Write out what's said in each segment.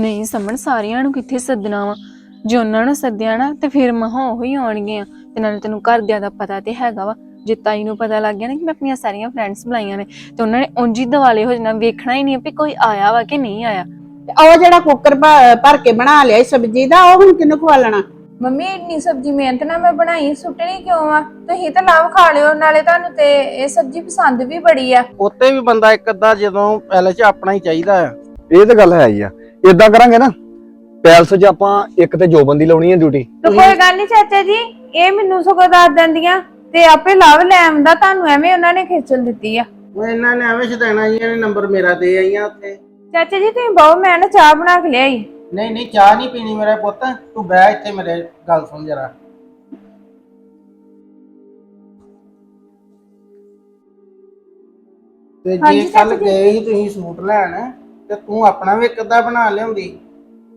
ਨਹੀਂ ਸਮਣ ਸਾਰਿਆਂ ਨੂੰ ਕਿੱਥੇ ਸੱਦਣਾ ਵਾ? ਜੇ ਉਹਨਾਂ ਨੂੰ ਸੱਦਿਆ ਨਾ ਤੇ ਫਿਰ ਮਹਾਂ ਉਹ ਹੀ ਆਉਣਗੀਆਂ। ਤੇ ਨਾਲੇ ਤੈਨੂੰ ਘਰਦਿਆਂ ਦਾ ਪਤਾ ਤੇ ਹੈਗਾ ਵਾ। ਜੇ ਤਾਈ ਨੂੰ ਪਤਾ ਲੱਗ ਗਿਆ ਨਾ ਕਿ ਮੈਂ ਆਪਣੀਆਂ ਸਾਰੀਆਂ ਫਰੈਂਡਸ ਬੁਲਾਈਆਂ ਨੇ ਤੇ ਉਹਨਾਂ ਨੇ ਉਂਝ ਹੀ ਦਿਵਾਲੇ ਹੋ ਜਾਣਾ ਵੇਖਣਾ ਹੀ ਨਹੀਂ ਵੀ ਕੋਈ ਆਇਆ ਵਾ ਕਿ ਨਹੀਂ ਆਇਆ। ਤੇ ਉਹ ਜਿਹੜਾ ਕੁੱਕਰ ਭਰ ਕੇ ਬਣਾ ਲਿਆ ਸੀ ਸਬਜ਼ੀ ਦਾ ਉਹ ਹੁਣ ਕਿਹਨੂੰ ਖਵਾਲਣਾ ਮੰਮੀ ਇੰਨੀ ਸਬਜ਼ੀ ਮਿਹਨਤ ਨਾਲ ਮੈਂ ਬਣਾਈ ਸੁੱਟਣੀ ਕਿਉਂ ਆ? ਤੁਸੀਂ ਤਾਂ ਲਾਭ ਖਾ ਲਿਓ ਨਾਲੇ ਤੁਹਾਨੂੰ ਤੇ ਇਹ ਸਬਜ਼ੀ ਪਸੰਦ ਵੀ ਬੜੀ ਆ। ਉੱਤੇ ਵੀ ਬੰਦਾ ਇੱਕ ਅੱਧਾ ਜਦੋਂ ਪੈਲੇ 'ਚ ਆਪਣਾ ਹੀ ਚਾਹੀਦਾ ਆ। ਇਹ ਤਾਂ ਗੱਲ ਹੈ ਹੀ ਆ। ਇਦਾਂ ਕਰਾਂਗੇ ਨਾ ਪੈਲਸ 'ਚ ਆਪਾਂ ਇੱਕ ਤੇ ਜੋਬਨ ਦੀ ਲਾਉਣੀ ਹੈ ਡਿਊਟੀ ਤੇ ਕੋਈ ਗੱਲ ਨਹੀਂ ਚਾਚਾ ਜੀ ਇਹ ਮੈਨੂੰ ਸਗੋਂ ਦੱਸ ਦਿੰਦੀਆਂ ਤੇ ਆਪੇ ਲਾਭ ਲੈ ਆਉਂਦਾ ਤੁਹਾਨੂੰ ਐਵੇਂ ਉਹਨਾਂ ਨੇ ਖੇਚਲ ਦਿੱਤੀ ਆ। ਉਹ ਇਹਨਾਂ ਨੇ ਐਵੇਂ ਛਦੈਣਾ ਜੀ ਇਹਨੇ ਨੰਬਰ ਮੇਰਾ ਦੇ ਆਈਆਂ ਉੱਥੇ। ਚਾਚਾ ਜੀ ਤੁਸੀਂ ਬਹੁ ਮੈਂ ਨਾ ਚਾਹ ਬਣਾ ਕੇ ਲਿਆਈ। ਨਹੀਂ ਨਹੀਂ ਚਾਹ ਨਹੀਂ ਪੀਣੀ ਮੇਰਾ ਪੁੱਤ ਤੂੰ ਬਹਿ ਇੱਥੇ ਮੇਰੇ ਗੱਲ ਸੁਣ ਜਰਾ। ਤੇ ਜੇ ਹਾਂਜੀ ਕੱਲ। ਗਏ ਸੀ ਤੁਸੀਂ ਸੂਟ ਲੈਣ। ਤੇ ਤੂੰ ਆਪਣਾ ਵੀ ਇੱਕ ਅੱਧਾ ਬਣਾ ਲਿਆਉਂਦੀ।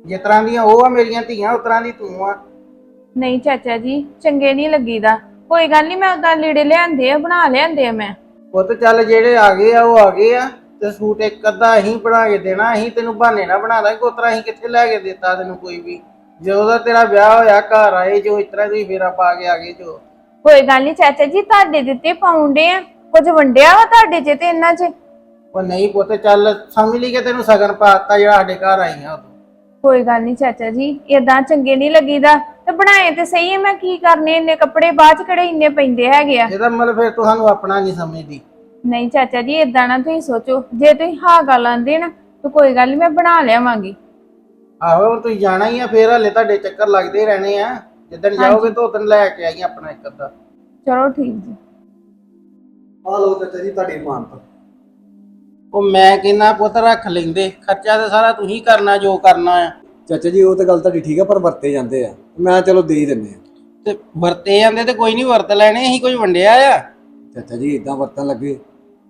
ਜਿਸ ਤਰ੍ਹਾਂ ਦੀਆਂ ਉਹ ਆ ਮੇਰੀਆਂ ਧੀਆਂ ਉਸ ਤਰ੍ਹਾਂ ਦੀ ਤੂੰ ਆ। ਨਹੀਂ ਚਾਚਾ ਜੀ ਚੰਗੇ ਨਹੀਂ ਲੱਗੀਦਾ। ਕੋਈ ਗੱਲ ਨਹੀਂ ਮੈਂ ਉਦਾਂ ਲੀੜੇ ਲਿਆਂਦੇ ਆ ਬਣਾ ਲਿਆਂਦੇ ਆ ਮੈਂ। ਪੁੱਤ ਚੱਲ ਜਿਹੜੇ ਆ ਗਏ ਆ ਉਹ ਆ ਗਏ ਆ। ਤੇ ਸੂਟ ਇੱਕ ਅੱਧਾ ਅਸੀਂ ਬਣਾ ਕੇ ਦੇਣਾ ਅਸੀਂ ਤੈਨੂੰ ਬਹਾਨੇ ਨਾ ਬਣਾਦਾ ਕਿ ਉਤਰਾ ਅਸੀਂ ਕਿੱਥੇ ਲੈ ਕੇ ਦਿੱਤਾ ਤੈਨੂੰ ਕੋਈ ਵੀ। ਜਦੋਂ ਦਾ ਤੇਰਾ ਵਿਆਹ ਹੋਇਆ ਘਰ ਆਏ ਜੋ ਇਸ ਤਰ੍ਹਾਂ ਦੀ ਫੇਰਾ ਪਾ ਕੇ ਆ ਗਏ ਜੋ। ਕੋਈ ਗੱਲ ਨਹੀਂ ਚਾਚਾ ਜੀ ਤੁਹਾਡੇ ਦਿੱਤੇ ਪਾਉਂਦੇ ਆ। ਕੁਝ ਵੰਡਿਆ ਵਾ ਤੁਹਾਡੇ ਚ ਤੇ ਇਹਨਾਂ ਚ? ਉਹ ਨਹੀਂ ਪੁੱਤ ਚੱਲ ਸਮਝ ਲਈ ਕਿ ਤੈਨੂੰ ਸਗਨ ਪਾਤਾ ਜਿਹੜਾ ਸਾਡੇ ਘਰ ਆਈਆਂ ਉਦੋਂ। ਕੋਈ ਗੱਲ ਨਹੀਂ ਚਾਚਾ ਜੀ ਏਦਾਂ ਚੰਗੇ ਨਹੀਂ ਲੱਗੀਦਾ। ਤੇ ਬਣਾਏ ਤੇ ਸਹੀ ਹੈ ਮੈਂ ਕੀ ਕਰਨੇ ਇੰਨੇ ਕੱਪੜੇ ਬਾਅਦ ਚ ਕਿਹੜੇ ਇੰਨੇ ਪੈਂਦੇ ਹੈਗੇ ਆ? ਇਹਦਾ ਮਤਲਬ ਫਿਰ ਤੁਹਾਨੂੰ ਆਪਣਾ ਨਹੀਂ ਸਮਝਦੀ। ਨਹੀਂ ਚਾਚਾ ਜੀ ਏਦਾਂ ਨਾ ਤੁਸੀਂ ਸੋਚੋ। ਜੇ ਤੁਸੀਂ ਹਾਂ ਗੱਲ ਆਂਦੇ ਨਾ ਤਾਂ ਕੋਈ ਗੱਲ ਨਹੀਂ ਮੈਂ ਬਣਾ ਲਿਆਵਾਂਗੀ। ਆਹੋ ਹੁਣ ਤੁਸੀਂ ਜਾਣਾ ਹੀ ਆ ਫੇਰ ਹਲੇ ਤੁਹਾਡੇ ਚੱਕਰ ਲੱਗਦੇ ਹੀ ਰਹਿਣੇ ਆ। ਜਿੱਦਣ ਜਾਓਗੇ ਤਾਂ ਉਦੋਂ ਲੈ ਕੇ ਆਈ ਆਪਣਾ ਇੱਕ ਅੱਧਾ। ਚਲੋ ਠੀਕ ਜੀ। ਆ ਲੋ ਚਾਚਾ ਜੀ ਤੁਹਾਡੀ ਮਾਨਤਾ। ਉਹ ਮੈਂ ਕਹਿੰਦਾ ਪੁੱਤ ਰੱਖ ਲੈਂਦੇ ਖਰਚਾ ਤੇ ਸਾਰਾ ਤੁਸੀਂ ਕਰਨਾ ਜੋ ਕਰਨਾ ਆ। ਚਾਚਾ ਜੀ ਉਹ ਤਾਂ ਗੱਲ ਤੁਹਾਡੀ ਠੀਕ ਆ ਪਰ ਵਰਤੇ ਜਾਂਦੇ ਆ। ਮੈਂ ਚਲੋ ਦੇ ਹੀ ਦਿੰਨੇ ਆ। ਤੇ ਵਰਤੇ ਜਾਂਦੇ ਤੇ ਕੋਈ ਨਹੀਂ ਵਰਤ ਲੈਣੇ ਅਸੀਂ ਕੋਈ ਵੰਡਿਆ ਆ। ਚਾਚਾ ਜੀ ਇਦਾਂ ਵਰਤਣ ਲੱਗੇ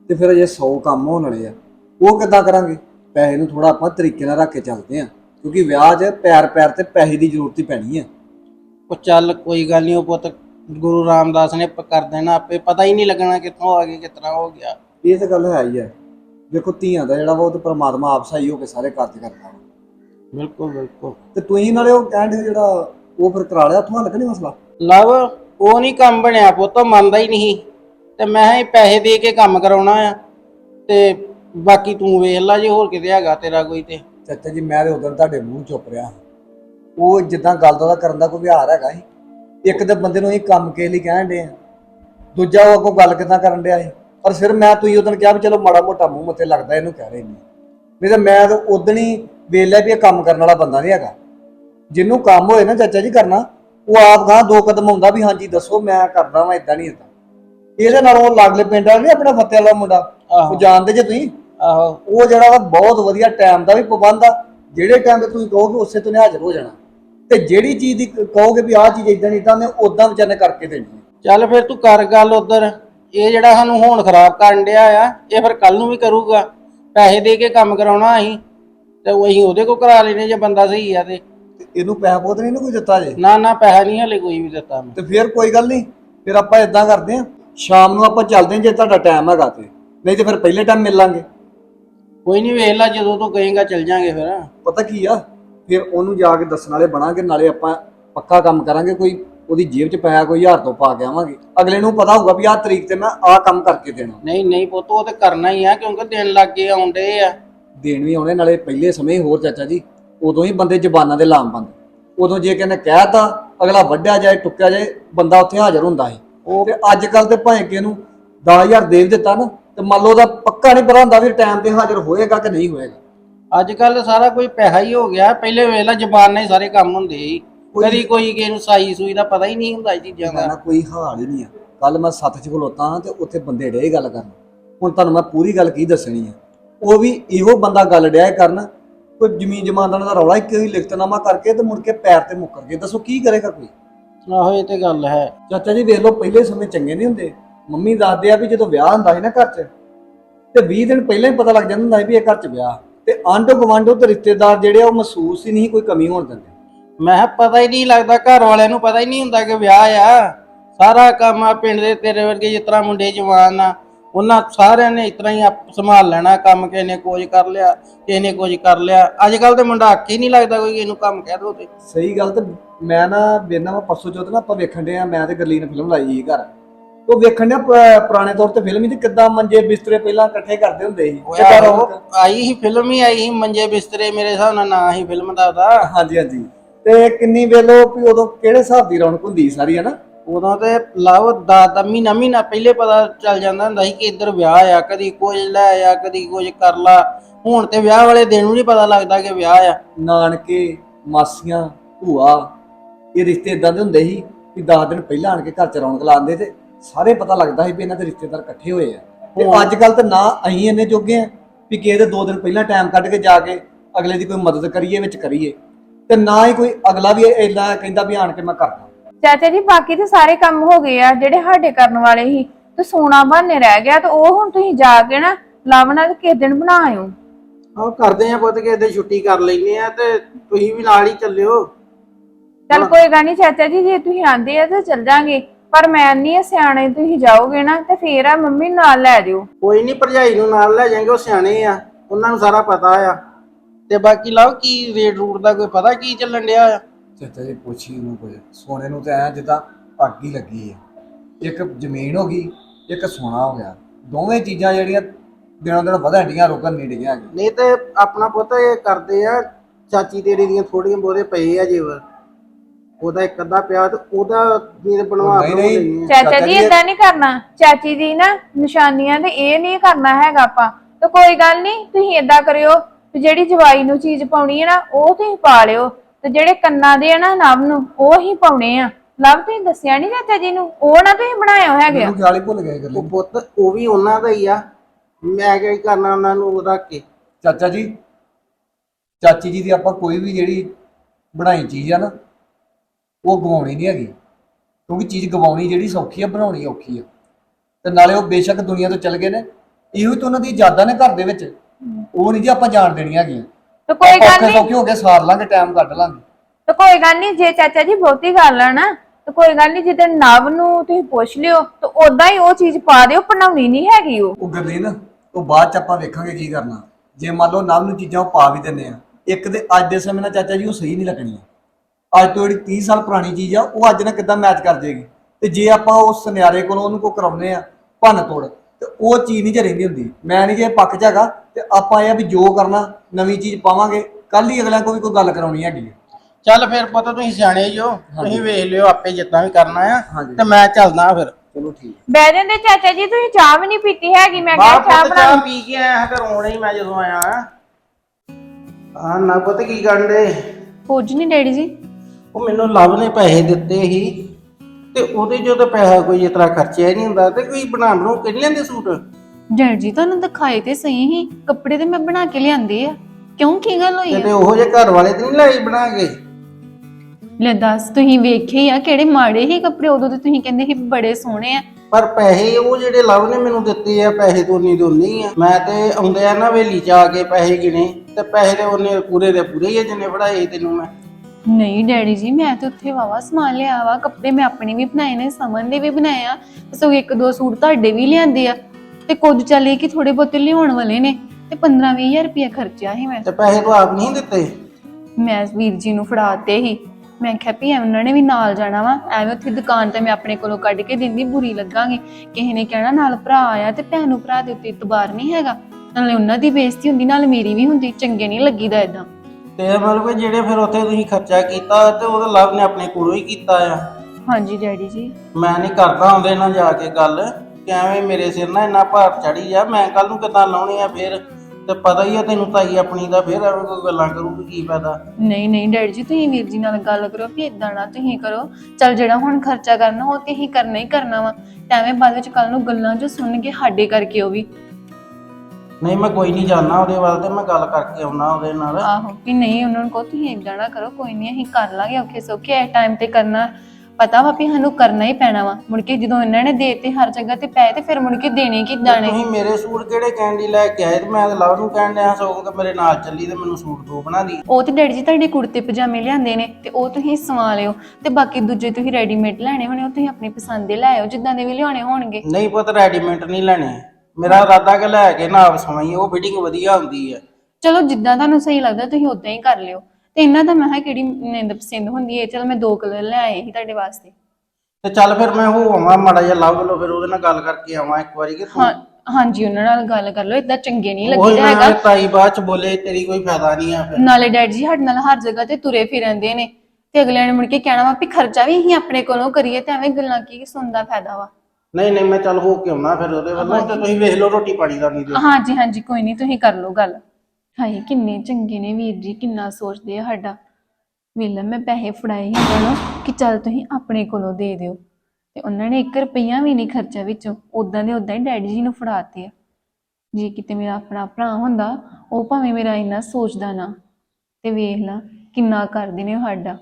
ਤੇ ਫਿਰ ਅਜੇ 100 ਕੰਮ ਹੋਣ ਵਾਲੇ ਆ। ਉਹ ਕਿੱਦਾਂ ਕਰਾਂਗੇ? ਪੈਸੇ ਨੂੰ ਥੋੜਾ ਆਪਾਂ ਤਰੀਕੇ ਨਾਲ ਰੱਖ ਕੇ ਚੱਲਦੇ ਆ ਕਿਉਂਕਿ ਵਿਆਹ 'ਚ ਪੈਰ ਪੈਰ ਤੇ ਪੈਸੇ ਦੀ ਜ਼ਰੂਰਤ ਹੀ ਪੈਣੀ ਆ। ਉਹ ਚੱਲ ਕੋਈ ਗੱਲ ਨਹੀਂ ਉਹ ਪੁੱਤ ਗੁਰੂ ਰਾਮਦਾਸ ਨੇ ਪ- ਕਰ ਦੇਣਾ ਆਪੇ ਪਤਾ ਹੀ ਨਹੀਂ ਲੱਗਣਾ ਕਿੱਥੋਂ ਆ ਗਏ ਕਿਤਨਾ ਹੋ ਗਿਆ। ਇਹ ਤਾਂ ਗੱਲ ਹੈ ਹੀ ਆ। ਦੇਖੋ ਧੀਆਂ ਦਾ ਜਿਹੜਾ ਵਾ ਉਹ ਤੇ ਪ੍ਰਮਾਤਮਾ ਆਪ ਸਹੀ ਹੋ ਕੇ ਸਾਰੇ ਕਾਰਜ ਕਰਦਾ ਵਾ। ਬਿਲਕੁਲ ਬਿਲਕੁਲ। ਤੇ ਤੁਸੀਂ ਨਾਲੇ ਉਹ ਕਹਿੰਦੇ ਜਿਹੜਾ ਉਹ ਫਿਰ ਕਰਾ ਲਿਆ ਤੁਹਾਨੂੰ ਨਹੀਂ ਮਸਲਾ? ਲਵ ਉਹ ਨਹੀਂ ਕੰਮ ਬਣਿਆ ਪੁੱਤ ਉਹ ਮੰਨਦਾ ਹੀ ਨਹੀਂ। ਤੇ ਮੈਂ ਇਹ ਪੈਸੇ ਦੇ ਕੇ ਕੰਮ ਕਰਾਉਣਾ ਆ ਤੇ ਬਾਕੀ ਤੂੰ ਵੇਖ ਲੈ ਜੇ ਹੋਰ ਕਿਤੇ ਹੈਗਾ ਤੇਰਾ ਕੋਈ ਤੇ। ਚਾਚਾ ਜੀ ਮੈਂ ਤੇ ਉਦੋਂ ਤੁਹਾਡੇ ਮੂੰਹ ਚੁੱਪ ਰਿਹਾ। ਉਹ ਜਿੱਦਾਂ ਗੱਲ ਦਾ ਕਰਨ ਦਾ ਕੋਈ ਵਿਹਾਰ ਹੈਗਾ ਸੀ। ਇੱਕ ਤੇ ਬੰਦੇ ਨੂੰ ਅਸੀਂ ਕੰਮ ਕੇ ਲਈ ਕਹਿਣ ਦੇ ਆ ਦੂਜਾ ਉਹ ਅੱਗੋਂ ਗੱਲ ਕਿਦਾਂ ਕਰਨ ਡਿਆ ਸੀ? ਪਰ ਫਿਰ ਮੈਂ ਤੁਸੀਂ ਉਦੋਂ ਕਿਹਾ ਵੀ ਚਲੋ ਮਾੜਾ ਮੋਟਾ ਮੂੰਹ ਮੱਥੇ ਲੱਗਦਾ ਇਹਨੂੰ ਕਹਿ ਰਹੇ ਨਹੀਂ ਨਹੀਂ ਤਾਂ ਮੈਂ ਤਾਂ ਉਦੋਂ ਹੀ ਵੇਖ ਲਿਆ ਵੀ ਇਹ ਕੰਮ ਕਰਨ ਵਾਲਾ ਬੰਦਾ ਨਹੀਂ ਹੈਗਾ। ਜਿਹਨੂੰ ਕੰਮ ਹੋਏ ਨਾ ਚਾਚਾ ਜੀ ਕਰਨਾ ਉਹ ਆਪ ਗਾਂ ਦੋ ਕਦਮ ਆਉਂਦਾ ਵੀ ਹਾਂਜੀ ਦੱਸੋ ਮੈਂ ਕਰਦਾ ਵਾਂ ਇਦਾਂ ਨਹੀਂ ਇਦਾਂ ਇਹਦੇ ਨਾਲ ਉਹ ਲਾਗਲੇ ਪਿੰਡ ਵਾਲਾ ਨਹੀਂ ਆਪਣਾ ਫੱਤੇ ਵਾਲਾ ਮੁੰਡਾ? ਉਹ ਜਾਣਦੇ ਜੇ ਤੁਸੀਂ? ਆਹੋ। ਉਹ ਜਿਹੜਾ ਵਾ ਬਹੁਤ ਵਧੀਆ ਟਾਈਮ ਦਾ ਵੀ ਪਾਬੰਦ ਆ। ਜਿਹੜੇ ਟਾਈਮ ਤੇ ਤੁਸੀਂ ਕਹੋਗੇ ਉਸੇ ਤੋਂ ਹਾਜ਼ਰ ਹੋ ਜਾਣਾ। ਤੇ ਜਿਹੜੀ ਚੀਜ਼ ਦੀ ਕਹੋਗੇ ਵੀ ਆਹ ਚੀਜ਼ ਇਦਾਂ ਨਹੀਂ ਇਦਾਂ ਨੇ ਉਦਾਂ ਵਿਚਾਰੇ ਕਰਕੇ ਦੇਣੀ। ਚੱਲ ਫਿਰ ਤੂੰ ਕਰ ਗੱਲ ਉਧਰ। ਇਹ ਜਿਹੜਾ ਸਾਨੂੰ ਹੁਣ ਖਰਾਬ ਕਰਨ ਡਿਆ ਆ ਇਹ ਫਿਰ ਕੱਲ ਨੂੰ ਵੀ ਕਰੂਗਾ। ਪੈਸੇ ਦੇ ਕੇ ਕੰਮ ਕਰਾਉਣਾ ਅਸੀਂ ਤੇ ਉਹ ਅਸੀਂ ਉਹਦੇ ਕੋ ਕਰਾ ਲੈਨੇ ਜੇ ਬੰਦਾ ਸਹੀ ਆ ਤੇ। ਤੇ ਇਹਨੂੰ ਪੈਸਾ ਪੋਤ ਨਹੀਂ ਨਾ ਕੋਈ ਦਿੱਤਾ ਜੇ? ਨਾ ਨਾ ਪੈਸਾ ਨਹੀਂ ਹਲੇ ਕੋਈ ਵੀ ਦਿੱਤਾ ਮੈਂ। ਤੇ ਫਿਰ ਕੋਈ ਗੱਲ ਨਹੀਂ ਫਿਰ ਆਪਾਂ ਇਦਾਂ ਕਰਦੇ ਆ ਸ਼ਾਮ ਨੂੰ ਆਪਾਂ ਚੱਲਦੇ ਹਾਂ ਜੇ ਤੁਹਾਡਾ ਟਾਈਮ ਹੈਗਾ ਤੇ। ਨਹੀਂ ਤੇ ਫਿਰ ਪਹਿਲੇ ਟਾਈਮ ਮਿਲ ਲਾਂਗੇ। ਕੋਈ ਨਹੀਂ ਵੇਖ ਲੈ ਜਦੋਂ ਤੂੰ ਕਹੇਗਾ ਚੱਲ ਜਾਾਂਗੇ ਫਿਰ। ਪਤਾ ਕੀ ਆ ਫਿਰ ਉਹਨੂੰ ਜਾ ਕੇ ਦੱਸਣ ਵਾਲੇ ਬਣਾਂਗੇ ਨਾਲੇ ਆਪਾਂ ਪੱਕਾ ਕੰਮ ਕਰਾਂਗੇ ਕੋਈ ਉਹਦੀ ਜੇਬ 'ਚ ਪੈਸਾ ਕੋਈ ਹਜ਼ਾਰ ਤੋਂ ਪਾ ਕੇ ਆਵਾਂਗੇ। ਅਗਲੇ ਨੂੰ ਪਤਾ ਹੋਊਗਾ ਵੀ ਆਹ ਤਰੀਕ ਤੇ ਮੈਂ ਆਹ ਕੰਮ ਕਰਕੇ ਦੇਣਾ। ਨਹੀਂ ਨਹੀਂ ਪੁੱਤ ਉਹ ਤੇ ਕਰਨਾ ਹੀ ਆ ਕਿਉਂਕਿ ਦਿਨ ਲੱਗੇ ਆਉਂਦੇ ਆ। ਦੇਣ ਵੀ ਆਉਣੇ ਨਾਲੇ ਪਹਿਲੇ ਸਮੇਂ ਹੋਰ ਚਾਚਾ ਜੀ ਉਦੋਂ ਹੀ ਬੰਦੇ ਜ਼ਬਾਨਾਂ ਦੇ ਲਾਮ ਬੰਦ ਉਦੋਂ ਜੇ ਕਹਿੰਦੇ ਕਹਿਤਾ ਅਗਲਾ ਵੱਢਿਆ ਜਾਏ ਟੁੱਕਿਆ ਜਾਏ ਬੰਦਾ ਉੱਥੇ ਹਾਜ਼ਰ ਹੁੰਦਾ ਸੀ। ਉਹ ਤੇ ਅੱਜ ਕੱਲ ਤੇ ਭਾਵੇਂ ਕਿ ਇਹਨੂੰ 10000 ਦੇ ਵੀ ਦਿੱਤਾ ਨਾ ਤੇ ਮੰਨ ਲਓ ਉਹਦਾ ਪੱਕਾ ਨਹੀਂ ਪਤਾ ਹੁੰਦਾ ਵੀ ਟਾਈਮ ਤੇ ਹਾਜ਼ਰ ਹੋਏਗਾ ਕਿ ਨਹੀਂ ਹੋਏਗਾ। ਅੱਜ ਕੱਲ ਸਾਰਾ ਕੋਈ ਪੈਸਾ ਹੀ ਹੋ ਗਿਆ। ਪਹਿਲੇ ਵੇਖ ਲੈ ਜ਼ਬਾਨ ਨਾਲ ਹੀ ਸਾਰੇ ਕੰਮ ਹੁੰਦੇ ਸੀ। ਕਦੀ ਕੋਈ ਕਿਸੇ ਨੂੰ ਸਾਈ ਸੂਈ ਦਾ ਪਤਾ ਹੀ ਨਹੀਂ ਹੁੰਦਾ ਇਹ ਚੀਜ਼ਾਂ ਨਾ ਕੋਈ ਹਾਲ ਹੀ ਨਹੀਂ ਆ। ਕੱਲ ਮੈਂ ਸੱਤ ਚ ਖਲੋਤਾ ਹਾਂ ਤੇ ਉੱਥੇ ਬੰਦੇ ਡੇ ਗੱਲ ਕਰਨ। ਹੁਣ ਤੁਹਾਨੂੰ ਮੈਂ ਪੂਰੀ ਗੱਲ ਕੀ ਦੱਸਣੀ ਆ? ਉਹ ਵੀ ਇਹੋ ਬੰਦਾ ਗੱਲ ਡਿਆ ਕਰਨ ਕੋਈ ਜ਼ਮੀਨ ਜਮਾਨਦਾਰਾਂ ਦਾ ਰੌਲਾ ਇੱਕ ਹੀ ਲਿਖਤਨਾਮਾ ਕਰਕੇ ਤੇ ਮੁੜ ਕੇ ਪੈਰ ਤੇ ਮੁੱਕਰ ਗਏ। ਦੱਸੋ ਕੀ ਕਰੇਗਾ ਕੋਈ? ਆਹੋ ਇਹ ਤੇ ਗੱਲ ਹੈ। ਚਾਚਾ ਜੀ ਵੇਖ ਲਓ ਪਹਿਲੇ ਸਮੇਂ ਚੰਗੇ ਨਹੀਂ ਹੁੰਦੇ। ਮੰਮੀ ਦੱਸਦੇ ਆ ਵੀ ਜਦੋਂ ਵਿਆਹ ਹੁੰਦਾ ਸੀ ਨਾ ਘਰ 'ਚ ਤੇ 20 ਦਿਨ ਪਹਿਲਾਂ ਹੀ ਪਤਾ ਲੱਗ ਜਾਂਦਾ ਹੁੰਦਾ ਸੀ ਵੀ ਇਹ ਘਰ 'ਚ ਵਿਆਹ। ਤੇ ਆਂਢ ਗੁਆਂਢੋਂ ਤੇ ਰਿਸ਼ਤੇਦਾਰ ਜਿਹੜੇ ਆ ਉਹ ਮਹਿਸੂਸ ਹੀ ਨਹੀਂ ਕੋਈ ਕਮੀ ਹੋਣ ਦਿੰਦੇ। ਮੈਂ ਕਿਹਾ ਪਤਾ ਹੀ ਨਹੀਂ ਲੱਗਦਾ ਘਰ ਵਾਲਿਆਂ ਨੂੰ ਪਤਾ ਹੀ ਨਹੀਂ ਹੁੰਦਾ ਕਿ ਵਿਆਹ ਆ। ਸਾਰਾ ਕੰਮ ਆ ਪਿੰਡ ਦੇ ਤੇਰੇ ਵਰਗੇ ਜਿਸ ਤਰ੍ਹਾਂ ਮੁੰਡੇ ਜਵਾਨ ਆ ਉਹਨਾਂ ਸਾਰਿਆਂ ਨੇ ਇਤਨਾ ਹੀ ਆਪ ਸੰਭਾਲ ਲੈਣਾ ਕੰਮ ਕਿਸੇ ਨੇ ਕੁਝ ਕਰ ਲਿਆ ਕਿਸੇ ਨੇ ਕੁਝ ਕਰ ਲਿਆ। ਅੱਜ ਕੱਲ ਤੇ ਮੁੰਡਾ ਅੱਖ ਹੀ ਨਹੀਂ ਲੱਗਦਾ ਕੋਈ ਇਹਨੂੰ ਕੰਮ ਕਹਿ ਦੋ ਤੇ। ਸਹੀ ਗੱਲ ਤੇ ਮੈਂ ਨਾ ਵੇਨਾ ਵਾ ਪਰਸੋਂ ਚੌਥ ਨਾ ਆਪਾਂ ਵੇਖਣ ਦੇ ਆ ਮੈਂ ਤੇ ਗਰਲੀਨ ਫਿਲਮ ਲਾਈ ਸੀ ਘਰ। ਉਹ ਵੇਖਣ ਦੇ ਪੁਰਾਣੇ ਤੌਰ ਤੇ ਫਿਲਮ ਹੀ ਤੇ ਕਿੱਦਾਂ ਮੰਜੇ ਬਿਸਤਰੇ ਪਹਿਲਾਂ ਇਕੱਠੇ ਕਰਦੇ ਹੁੰਦੇ ਸੀ। ਯਾਰ ਉਹ ਆਈ ਹੀ ਫਿਲਮ ਹੀ ਆਈ ਸੀ ਮੰਜੇ ਬਿਸਤਰੇ ਮੇਰੇ ਹਿਸਾਬ ਨਾਲ ਨਾਂ ਹੀ ਫਿਲਮ ਦਾ ਉਹਦਾ। ਹਾਂਜੀ ਹਾਂਜੀ। ਤੇ ਕਿੰਨੀ ਵੇਲੋ ਵੀ ਉਦੋਂ ਕਿਹੜੇ ਹਿਸਾਬ ਦੀ ਰੌਣਕ ਹੁੰਦੀ ਸੀ ਸਾਰੀ ਹੈ ਨਾ ਉਦੋਂ ਤੇ ਲਵ ਦਾ ਦਾ ਮਹੀਨਾ ਮਹੀਨਾ ਪਹਿਲੇ ਪਤਾ ਚੱਲ ਜਾਂਦਾ ਹੁੰਦਾ ਸੀ ਕਿ ਇੱਧਰ ਵਿਆਹ ਆ ਕਦੀ ਕੁਝ ਲੈ ਆ ਕਦੀ ਕੁਝ ਕਰ ਲਾ। ਹੁਣ ਤੇ ਵਿਆਹ ਵਾਲੇ ਦਿਨ ਨੂੰ ਨਹੀਂ ਪਤਾ ਲੱਗਦਾ ਕਿ ਵਿਆਹ ਆ। ਨਾਨਕੇ ਮਾਸੀਆਂ ਭੂਆ ਇਹ ਰਿਸ਼ਤੇ ਇਦਾਂ ਦੇ ਹੁੰਦੇ ਸੀ ਕਿ 10 ਦਿਨ ਪਹਿਲਾਂ ਆਣ ਕੇ ਘਰ ਚ ਰੌਣਕ ਲਾਉਂਦੇ ਤੇ ਸਾਰੇ ਪਤਾ ਲੱਗਦਾ ਸੀ ਵੀ ਇਹਨਾਂ ਦੇ ਰਿਸ਼ਤੇਦਾਰ ਇਕੱਠੇ ਹੋਏ ਆ। ਤੇ ਅੱਜ ਕੱਲ ਤਾਂ ਨਾ ਅਸੀਂ ਇੰਨੇ ਜੋਗੇ ਆ ਵੀ ਕਿਸੇ ਦੇ 2 ਦਿਨ ਪਹਿਲਾਂ ਟਾਈਮ ਕੱਢ ਕੇ ਜਾ ਕੇ ਅਗਲੇ ਦੀ ਕੋਈ ਮਦਦ ਕਰੀਏ ਵਿੱਚ ਕਰੀਏ। ਤੇ ਨਾ ਹੀ ਕੋਈ ਅਗਲਾ ਵੀ ਇਦਾਂ ਕਹਿੰਦਾ ਵੀ ਆਣ ਕੇ ਮੈਂ ਕਰਦਾ। ਚਾਚਾ ਜੀ ਬਾਕੀ ਤੇ ਸਾਰੇ ਕੰਮ ਹੋ ਗਏ ਆ ਜਿਹੜੇ ਸਾਡੇ ਕਰਨ ਵਾਲੇ ਸੀ ਤੇ ਸੋਨਾ ਬਹਾਨੇ ਰਹਿ ਗਿਆ ਤੇ ਉਹ ਹੁਣ ਤੁਸੀਂ ਜਾ ਕੇ ਨਾ ਲਾਵਣਾ ਤੇ ਕਿਸ ਦਿਨ ਬਣਾ ਆਇਓ ਉਹ ਕਰਦੇ ਆ ਪੁੱਤ ਕਿ ਦੇ ਛੁੱਟੀ ਕਰ ਲੈਨੇ ਆ ਤੇ ਤੁਸੀਂ ਵੀ ਨਾਲ ਹੀ ਚੱਲਿਓ। ਚੱਲ ਕੋਈ ਗੱਲ ਨਹੀਂ ਚਾਚਾ ਜੀ ਜੇ ਤੁਸੀਂ ਆਂਦੇ ਆ ਤੇ ਚੱਲ ਜਾਾਂਗੇ ਪਰ ਮੈਂ ਨਹੀਂ ਸਿਆਣੇ ਤੁਸੀਂ ਜਾਓਗੇ ਨਾ ਤੇ ਫੇਰ ਆ ਮੰਮੀ ਨੂੰ ਨਾਲ ਲੈ ਜਿਓ ਕੋਈ ਨਹੀਂ ਭਰਜਾਈ ਨੂੰ ਨਾਲ ਲੈ ਜਾਵਾਂਗੇ ਉਹ ਸਿਆਣੇ ਆ ਉਹਨਾਂ ਨੂੰ ਸਾਰਾ ਪਤਾ ਆ। ਤੇ ਬਾਕੀ ਲਵ ਕੀ ਰੇਟ ਰੂਟ ਦਾ ਕੋਈ ਪਤਾ ਕੀ ਚੱਲਣ ਡਿਆ ਆ? ਚਾਚਾ ਜੀ ਪੁੱਛੀ ਨੂੰ ਕੁਝ ਸੋਨੇ ਨੂੰ ਤੇ ਐ ਜਿੱਦਾਂ ਅੱਗ ਹੀ ਲੱਗੀ ਆ। ਇੱਕ ਜ਼ਮੀਨ ਹੋ ਗਈ ਇੱਕ ਸੋਨਾ ਹੋ ਗਿਆ। ਦੋਵੇਂ ਚੀਜ਼ਾਂ ਜਿਹੜੀਆਂ ਦਿਨੋਂ ਦਿਨ ਵਧਣ ਡੀਆਂ ਰੁਕਣ ਨਹੀਂ ਡੀਆਂ ਹੈਗੀਆਂ। ਨਹੀਂ ਤੇ ਆਪਣਾ ਪੁੱਤ ਇਹ ਕਰਦੇ ਆ ਚਾਚੀ ਤੇਰੀ ਦੀਆਂ ਥੋੜੀਆਂ ਬਹੁਤੇ ਪਏ ਆ ਜੇਵਰ ਉਹਦਾ ਇੱਕ ਅੱਧਾ ਪਿਆ ਤੇ ਉਹਦਾ ਵੀਰ ਬਣਵਾ ਨਹੀਂ, ਬਣਵਾ ਨਹੀਂ। ਆ। ਚਾਚਾ ਚਾਚਾ ਜੀ ਜੀ, ਇਦਾਂ ਨਹੀਂ ਕਰਨਾ। ਚਾਚੀ ਦੀ ਨਾ ਨਿਸ਼ਾਨੀਆਂ ਤੇ ਇਹ ਨਹੀਂ ਕਰਨਾ ਹੈਗਾ ਆਪਾਂ। ਤੇ ਕੋਈ ਗੱਲ ਨਹੀਂ ਤੁਸੀਂ ਇਦਾਂ ਕਰਿਓ। ਵੀ ਜਿਹੜੀ ਜਵਾਈ ਨੂੰ ਚੀਜ਼ ਪਾਉਣੀ ਹੈ ਨਾ ਉਹ ਤੁਸੀਂ ਪਾ ਲਿਓ। ਤੇ ਜਿਹੜੇ ਕੰਨਾਂ ਦੇ ਆ ਨਾ ਨਵ ਨੂੰ ਉਹ ਹੀ ਪਾਉਣੇ ਆ। ਲਵ ਤੁਸੀਂ ਦੱਸਿਆ ਨਹੀਂ ਚਾਚਾ ਜੀ ਨੂੰ? ਉਹ ਨਾ ਤੁਸੀਂ ਬਣਾਇਓ ਹੈਗੇ ਮੈਨੂੰ ਖਿਆਲ ਹੀ ਭੁੱਲ ਗਏ ਗੱਲ ਉਹ ਪੁੱਤ ਉਹ ਵੀ ਉਹਨਾਂ ਦਾ ਹੀ ਆ। ਮੈਂ ਕੀ ਕਰਨਾ ਉਹਨਾਂ ਨੂੰ ਰੱਖ ਕੇ ਚਾਚਾ ਜੀ ਚਾਚੀ ਜੀ ਦੀ ਆਪਾਂ ਕੋਈ ਵੀ ਜਿਹੜੀ ਬਣਾਈ ਚੀਜ਼ ਆ ਨਾ ਉਹ ਗਵਾਉਣੀ ਨਹੀਂ ਹੈਗੀ। ਕਿਉਂਕਿ ਚੀਜ਼ ਗਵਾਉਣੀ ਜਿਹੜੀ ਸੌਖੀ ਆ ਬਣਾਉਣੀ ਔਖੀ ਆ। ਤੇ ਨਾਲੇ ਉਹ ਬੇਸ਼ੱਕ ਦੁਨੀਆ ਤੋਂ ਚਲ ਗਏ ਨੇ। ਇਹੋ ਹੀ ਤਾਂ ਉਹਨਾਂ ਦੀ ਯਾਦਾਂ ਨੇ ਘਰ ਦੇ ਵਿੱਚ। ਉਹ ਨਹੀਂ ਜੀ ਆਪਾਂ ਜਾਣ ਦੇਣੀਆਂ ਹੈਗੀਆਂ। ਤੇ ਕੋਈ ਗੱਲ ਔਖੇ ਨਹੀਂ। ਸੌਖੇ ਹੋ ਕੇ ਸਾਰ ਲਾਂਗੇ ਟਾਈਮ ਕੱਢ ਲਾਂਗੇ। ਤੇ ਕੋਈ ਗੱਲ ਨਹੀਂ ਜੇ ਚਾਚਾ ਜੀ ਬਹੁਤੀ ਗੱਲ ਆ ਨਾ ਤੇ ਕੋਈ ਗੱਲ ਨਹੀਂ ਜਿੱਦਣ ਨਵ ਨੂੰ ਤੁਸੀਂ ਪੁੱਛ ਲਿਓ ਤੇ ਉਦਾਂ ਹੀ ਉਹ ਚੀਜ਼ ਪਾ ਦਿਓ ਬਣਾਉਣੀ ਨਹੀਂ ਹੈਗੀ ਉਹ। ਉਹ ਗਰਲੀਨ ਉਹ ਬਾਅਦ ਚ ਆਪਾਂ ਵੇਖਾਂਗੇ ਕੀ ਕਰਨਾ। ਜੇ ਮੰਨ ਲਓ ਨਵ ਨੂੰ ਚੀਜ਼ਾਂ ਉਹ ਪਾ ਵੀ ਦਿੰਦੇ ਆ ਇੱਕ ਤੇ ਅੱਜ ਦੇ ਸਮੇਂ ਨਾਲ ਚਾਚਾ ਜੀ ਉਹ ਸਹੀ ਨਹੀਂ ਲੱਗਣੀਆਂ। ਅੱਜ ਤੋਂ ਜਿਹੜੀ 30 ਸਾਲ ਪੁਰਾਣੀ ਚੀਜ਼ ਆ ਉਹ ਅੱਜ ਨਾਲ ਕਿੱਦਾਂ ਮੈਚ ਕਰ ਜਾਏਗੀ ਤੇ ਜੇ ਆਪਾਂ ਉਸ ਸੁਨਿਆਰੇ ਕੋਲੋਂ ਉਹਨੂੰ ਕੋ ਕਰਾਉਨੇ ਆ ਭੰਨ ਤੋੜ ਤੇ ਉਹ ਚੀਜ਼ ਨਹੀਂ ਜੇ ਰਹਿੰਦੀ ਹੁੰਦੀ। ਮੈਂ ਨਹੀਂ ਜੇ ਪੱਕ ਚ ਹੈਗਾ ਤੇ ਆਪਾਂ ਇਹ ਆ ਵੀ ਜੋ ਕਰਨਾ ਨਵੀਂ ਚੀਜ਼ ਪਾਵਾਂਗੇ। ਕੱਲ ਹੀ ਅਗਲਿਆਂ ਕੋਈ ਕੋਈ ਗੱਲ ਕਰਾਉਣੀ ਹੈਗੀ ਹੈ। ਚੱਲ ਫਿਰ ਪੁੱਤ ਤੁਸੀਂ ਸਿਆਣੇ ਜੋ ਤੁਸੀਂ ਵੇਖ ਲਿਓ ਆਪੇ ਜਿੱਦਾਂ ਵੀ ਕਰਨਾ ਆ। ਹਾਂਜੀ। ਤੇ ਮੈਂ ਚੱਲਦਾ ਫਿਰ। ਚਲੋ ਠੀਕ ਬਹਿ ਜਾਂਦੇ ਚਾਚਾ ਜੀ ਤੁਸੀਂ ਚਾਹ ਵੀ ਨਹੀਂ ਪੀਤੀ ਹੈਗੀ। ਮੈਂ ਕਿਹਾ ਚਾਹ ਪੁੱਤ ਬਣਾ ਚਾਹ ਪੀ ਕੇ ਆਇਆ ਫਿਰ ਆਉਣਾ ਹੀ ਮੈਂ ਜਦੋਂ ਆਇਆ ਆ ਨਾ ਪੁੱਤ ਕੀ ਕਰਨ ਦੇ ਕੁਝ ਨਹੀਂ ਡੈਡੀ ਜੀ। ਉਹ ਮੈਨੂੰ ਲਵ ਨੇ ਪੈਸੇ ਦਿੱਤੇ ਸੀ। ਤੇ ਉਹਦੇ ਜੋ ਤਾਂ ਪੈਸਾ ਕੋਈ ਇਸ ਤਰ੍ਹਾਂ ਖਰਚਿਆ ਹੀ ਨਹੀਂ ਹੁੰਦਾ ਤੇ ਕੋਈ ਬਣਾ ਬਣੂ ਕਿ ਲੈਂਦੇ ਸੂਟ? ਡੈਡੀ ਜੀ ਤੁਹਾਨੂੰ ਦਿਖਾਏ ਤੇ ਸਹੀ ਹੀ ਕੱਪੜੇ ਤੇ ਮੈਂ ਬਣਾ ਕੇ ਲਿਆਂਦੇ ਆ। ਕਿਉਂ ਕੀ ਗੱਲ ਹੋਈ ਆ? ਉਹੋ ਜਿਹੇ ਘਰ ਵਾਲੇ ਤੇ ਨਹੀਂ ਲਾਈ ਬਣਾ ਕੇ ਲੈ ਦੱਸ ਤੁਸੀਂ ਵੇਖੇ ਹੀ ਆ ਕਿਹੜੇ ਮਾੜੇ ਹੀ ਕੱਪੜੇ ਉਦੋਂ ਤੇ ਤੁਸੀਂ ਕਹਿੰਦੇ ਸੀ ਬੜੇ ਸੋਹਣੇ ਆ। ਪਰ ਪੈਸੇ ਉਹ ਜਿਹੜੇ ਲਵ ਨੇ ਮੈਨੂੰ ਦਿੱਤੇ ਆ ਪੈਸੇ ਤੋਂ ਨਹੀਂ ਦੋਨੀ ਆ। ਮੈਂ ਤੇ ਆਉਂਦੇ ਆ ਨਾ ਵੇਲੀ ਚ ਆ ਕੇ ਪੈਸੇ ਗਿਣੇ ਤੇ ਪੈਸੇ ਤੇ ਉਹਨੇ ਪੂਰੇ ਦੇ ਪੂਰੇ ਹੀ ਆ ਜਿੰਨੇ ਪੜਾਏ ਤੈਨੂੰ ਮੈਂ। ਨਹੀਂ ਡੈਡੀ ਜੀ ਮੈਂ ਤੇ ਉੱਥੇ ਵਾਵਾ ਸਮਾਨ ਲਿਆ ਵਾ ਕੱਪੜੇ ਮੈਂ ਆਪਣੇ ਵੀ ਬਣਾਏ ਨੇ ਸਮਨ ਦੇ ਵੀ ਬਣਾਏ ਆ। ਸੋ ਇੱਕ ਦੋ ਸੂਟ ਤੁਹਾਡੇ ਵੀ ਲਿਆਂਦੇ ਆ। ਤੇ ਕੁਝ ਚੱਲੇ ਕਿ ਥੋੜੇ ਬਹੁਤੇ ਲਿਆਉਣ ਵਾਲੇ ਨੇ ਤੇ 15 20000 ਰੁਪਏ ਖਰਚਿਆ ਸੀ ਮੈਂ। ਤੇ ਪੈਸੇ ਤੂੰ ਆਪ ਨਹੀਂ ਦਿੱਤੇ? ਮੈਂ ਵੀਰ ਜੀ ਨੂੰ ਫੜਾਤੇ ਹੀ ਮੈਂ ਕਿਹਾ ਵੀ ਉਹਨਾਂ ਨੇ ਵੀ ਨਾਲ ਜਾਣਾ ਵਾ। ਐਵੇਂ ਉੱਥੇ ਦੁਕਾਨ ਤੇ ਮੈਂ ਆਪਣੇ ਕੋਲੋਂ ਕੱਢ ਕੇ ਦਿੰਦੀ ਬੁਰੀ ਲੱਗਾਂਗੀ। ਕਿਸੇ ਨੇ ਕਹਿਣਾ ਨਾਲ ਭਰਾ ਆਇਆ ਤੇ ਭੈਣ ਨੂੰ ਭਰਾ ਦੇ ਉੱਤੇ ਇਤਬਾਰ ਨਹੀਂ ਹੈਗਾ। ਨਾਲੇ ਉਹਨਾਂ ਦੀ ਬੇਇੱਜ਼ਤੀ ਹੁੰਦੀ ਨਾਲ ਮੇਰੀ ਵੀ ਹੁੰਦੀ ਚੰਗੇ ਨਹੀਂ ਲੱਗੀਦਾ ਇਦਾਂ ਤੇ ਮਤਲਬ ਕਿ ਜਿਹੜੇ ਫਿਰ ਉੱਥੇ ਤੁਸੀਂ ਖਰਚਾ ਕੀਤਾ ਤੇ ਉਹਦਾ ਲਵ ਨੇ ਆਪਣੇ ਕੋਲੋਂ ਹੀ ਕੀਤਾ ਆ। ਹਾਂਜੀ ਡੈਡੀ ਜੀ। ਮੈਂ ਨਹੀਂ ਕਰਦਾ ਹੁੰਦੇ ਨਾਲ ਜਾ ਕੇ ਗੱਲ ਕਿ ਐਵੇਂ ਮੇਰੇ ਸਿਰ ਨਾਲ ਇੰਨਾ ਭਾਰ ਚੜੀ ਆ ਮੈਂ ਕੱਲ ਨੂੰ ਕਿੱਦਾਂ ਲਾਉਣੇ ਆ ਫਿਰ? ਤੇ ਪਤਾ ਹੀ ਆ ਤੈਨੂੰ ਤਾਈ ਆਪਣੀ ਦਾ ਫਿਰ ਐਵੇਂ ਕੋਈ ਗੱਲਾਂ ਕਰੂਗੀ ਕੀ ਫਾਇਦਾ। ਨਹੀਂ ਨਹੀਂ ਡੈਡੀ ਜੀ ਤੁਸੀਂ ਵੀਰ ਜੀ ਨਾਲ ਗੱਲ ਕਰੋ ਵੀ ਇਦਾਂ ਨਾ ਤੁਸੀਂ ਕਰੋ। ਚੱਲ ਜਿਹੜਾ ਹੁਣ ਖਰਚਾ ਕਰਨਾ ਉਹ ਤੇ ਹੀ ਕਰਨਾ ਹੀ ਕਰਨਾ ਵਾ। ਐਵੇਂ ਬਾਅਦ ਵਿੱਚ ਕੱਲ ਨੂੰ ਗੱਲਾਂ ਜੋ ਸੁਣ ਕੇ ਸਾਡੇ ਕਰਕੇ ਉਹ ਵੀ। ਨਹੀਂ ਮੈਂ ਕੋਈ ਨਹੀਂ ਜਾਣਾ ਉਹਦੇ ਵੱਲ ਤੇ ਮੈਂ ਗੱਲ ਕਰਕੇ ਆਉਣਾ ਉਹਦੇ ਨਾਲ। ਆਹੋ ਕਿ ਨਹੀਂ ਉਹਨਾਂ ਨੂੰ ਕਹੋ ਤੁਸੀਂ ਇਦਾਂ ਨਾ ਕਰੋ ਕੋਈ ਨਹੀਂ ਅਸੀਂ ਕਰ ਲਾਂਗੇ ਔਖੇ ਸੌਖੇ ਇਸ ਟਾਈਮ ਤੇ ਕਰਨਾ। ਪਤਾ ਵਾ ਵੀ ਸਾਨੂੰ ਕਰਨਾ ਹੀ ਪੈਣਾ ਵਾ। ਮੁੜ ਕੇ ਜਦੋਂ ਇਹਨਾਂ ਨੇ ਦੇਤੇ ਹਰ ਜਗ੍ਹਾ ਤੇ ਪਏ ਤੇ ਫਿਰ ਮੁੜ ਕੇ ਦੇਣੇ ਕਿੱਦਾਂ ਨੇ ਤੁਸੀਂ ਮੇਰੇ ਸੂਟ ਕਿਹੜੇ ਕੈਂਡੀ ਲੈ ਕੇ ਆਏ? ਤੇ ਮੈਂ ਤਾਂ ਲਵ ਨੂੰ ਕਹਿਣ ਡਿਆ ਸਗੋਂ ਕਿ ਮੇਰੇ ਨਾਲ ਚੱਲੀ ਤੇ ਮੈਨੂੰ ਸੂਟ ਦੋ ਬਣਾ ਦੀ। ਉਹ ਤੇ ਡੈਡੀ ਜੀ ਤੁਹਾਡੇ ਕੁੜਤੇ ਪਜਾਮੇ ਲਿਆਂਦੇ ਨੇ ਤੇ ਉਹ ਤੁਸੀਂ ਸਵਾ ਲਿਓ। ਤੇ ਬਾਕੀ ਦੂਜੇ ਤੁਸੀਂ ਰੈਡੀਮੇਡ ਲੈਣੇ ਹੋਣੇ ਉਹ ਤੁਸੀਂ ਆਪਣੀ ਪਸੰਦ ਦੇ ਲੈ ਆਇਓ ਜਿੱਦਾਂ ਦੇ ਵੀ ਲਿਆਉਣੇ ਹੋਣਗੇ। ਨਹੀਂ ਪੁੱਤ ਰੈਡੀਮੇਡ ਨਹੀਂ ਲੈਣੇ। ਮੇਰਾ ਇਰਾਦਾ ਕਿ ਲੈ ਕੇ ਨਾ ਆਪ ਸਮਾਈ ਉਹ ਫਿਟਿੰਗ ਵਧੀਆ ਹੁੰਦੀ ਹੈ ਚਲੋ ਜਿੱਦਾਂ ਤੁਹਾਨੂੰ ਸਹੀ ਲੱਗਦਾ ਤੁਸੀਂ ਉਦਾਂ ਹੀ ਕਰ ਲਿਓ। ਤੇ ਇਹਨਾਂ ਦਾ ਮੈਂ ਕਿਹਾ ਕਿਹੜੀ ਨਿੰਦ ਪਸੰਦ ਹੁੰਦੀ ਹੈ ਚਲ ਮੈਂ ਦੋ ਕਲਰ ਲੈ ਆਈ ਸੀ ਤੁਹਾਡੇ ਵਾਸਤੇ। ਤੇ ਚੱਲ ਫਿਰ ਮੈਂ ਹੋ ਆਵਾਂ ਮਾੜਾ ਜਿਹਾ ਲਵ ਲੋ ਫਿਰ ਉਹਦੇ ਨਾਲ ਗੱਲ ਕਰਕੇ ਆਵਾਂ ਇੱਕ ਵਾਰੀ ਕਿ ਹਾਂ ਹਾਂਜੀ ਉਹਨਾਂ ਨਾਲ ਗੱਲ ਕਰ ਲਓ ਇਦਾਂ ਚੰਗੇ ਨਹੀਂ ਉਹੀ ਲੱਗਦਾ ਹੈਗਾ। ਤਾਈ ਬਾਅਦ ਚ ਬੋਲੇ ਤੇਰੀ ਕੋਈ ਫਾਇਦਾ ਨਹੀਂ ਆ ਫਿਰ। ਨਾਲੇ ਡੈਡ ਜੀ ਸਾਡੇ ਨਾਲ ਹਰ ਜਗ੍ਹਾ ਤੇ ਤੁਰੇ ਫਿਰੰਦੇ ਨੇ। ਤੇ ਅਗਲਿਆਂ ਨੇ ਮੁੜ ਕੇ ਕਹਿਣਾ ਵਾ ਵੀ ਖਰਚਾ ਵੀ ਅਸੀਂ ਆਪਣੇ ਕੋਲੋਂ ਕਰੀਏ ਤੇ ਐਵੇਂ ਗੱਲਾਂ ਕੀ ਸੁਣਦਾ ਫਾਇਦਾ ਵਾ। ਨਹੀਂ ਨਹੀਂ ਮੈਂ ਚੱਲ ਹੋ ਕੇ ਆਉਣਾ ਫਿਰ ਉਹਦੇ ਵੱਲੋਂ ਤੇ ਤੁਸੀਂ ਵੇਖ ਲਓ ਰੋਟੀ ਪਾਣੀ ਦਾ ਨਹੀਂ ਦੇ ਹਾਂਜੀ ਹਾਂਜੀ ਕੋਈ ਨਹੀਂ ਤੁਸੀਂ ਕਰ ਲਓ ਗੱਲ। ਹਾਏ ਕਿੰਨੇ ਚੰਗੇ ਨੇ ਵੀਰ ਜੀ ਕਿੰਨਾ ਸੋਚਦੇ ਆ ਸਾਡਾ। ਵੇਲਾ ਮੈਂ ਪੈਸੇ ਫੜਾਏ ਸੀ ਉਹਨਾਂ ਨੂੰ ਕਿ ਚੱਲ ਤੁਸੀਂ ਆਪਣੇ ਕੋਲੋਂ ਦੇ ਦਿਓ। ਤੇ ਉਹਨਾਂ ਨੇ 1 ਰੁਪਈਆ ਵੀ ਨਹੀਂ ਖਰਚਾ ਵਿੱਚੋਂ। ਉਦਾਂ ਦੇ ਉਦਾਂ ਹੀ ਡੈਡੀ ਜੀ ਨੂੰ ਫੜਾਤੇ ਆ। ਜੇ ਕਿਤੇ ਮੇਰਾ ਆਪਣਾ ਭਰਾ ਹੁੰਦਾ ਉਹ ਭਾਵੇਂ ਮੇਰਾ ਇੰਨਾ ਸੋਚਦਾ ਨਾ। ਤੇ ਵੇਖ ਲਾ ਕਿੰਨਾ ਕਰਦੇ ਨੇ ਸਾਡਾ।